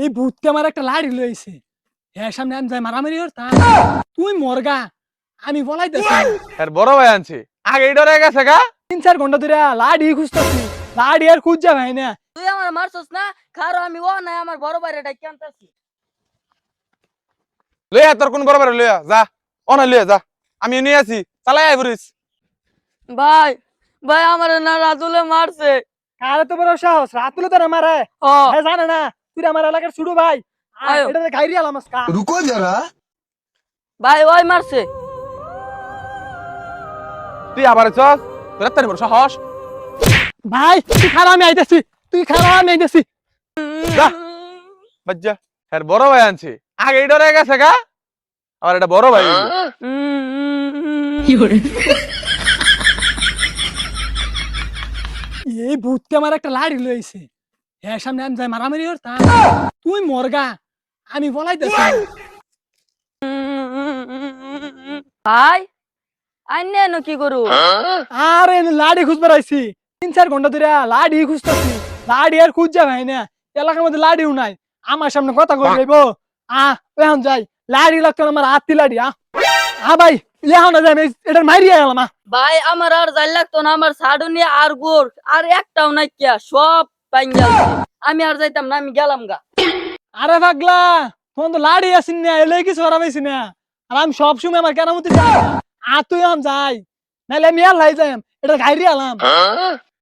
এই ভূতকে আমার একটা লাড়ি লইছে হ্যাঁ সামনে আমি যাই মারামারি করতাম তুই মরগা আমি বলাইতেছি। এর বড় ভাই আনছে। আগে ডরে গেছে গা? তিন চার ঘণ্টা ধরে লাড়ি খুঁজতেছি লাড়ি আর খুঁজা ভাই না। তুই আমার মারছস না? খারো আমি ও নাই আমার বড় বাইরে ডাকি আনতাছি। লইয়া তোর কোন বড় ভাই লইয়া যা। অনা লইয়া যা। আমি নিয়ে আছি। চালাই আই বরিস ভাই ভাই আমার না রাতুলে মারছে। কারে তো বড় সাহস? রাতুলে তো না মারে। ও। হ্যাঁ জানে না। তুই আমার এলাকার ছোট ভাই। রুকো যারা। ভাই ওই মারছে। তুই আবার চস তোরা তার বড় ভাই তুই খারাপ আইতেছি। তুই খারাপ আইতেছি। বাজ্জা। হ্যাঁ বড় ভাই আনছে। আগে এটা গেছে গা আবার এটা বড় ভাই এই ভূতকে আমার একটা লাড়ি লইছে। হ্যাঁ সামনে আমি যাই মারামারি করতাম তুই মরগা আমি বলাইতেছি ভাই আইনে নো কি করু? আরে লাড়ি খুঁজবার আইছি তিন চার ঘণ্টা ধরে লাড়ি খুঁজতেছি। লাড়ি আর খুঁজা ভাই না। এলাকার মধ্যে লাড়িও নাই। আমার সামনে কথা কই যাইব আ এখন যাই। লাড়ি লাগতো আমার হাতি লাড়ি আ। আ ভাই এখন না যাই আমি এটার মাইরি গেলাম ভাই আমার আর যাই লাগতো না। আমার সাডুনি আর গোর আর একটাও নাই কিয়া সব পাইঙ্গা আমি আর যাইতাম না আমি গেলাম গা। আরে পাগলা তখন তো লাড়ি আসিন না এলে কিছু করা পাইছি না? আর আমি সবসময় আমার কেন মতো যাই আর তুই আম যাই নাহলে আমি আর লাই যাই এটা গাইরি আলাম।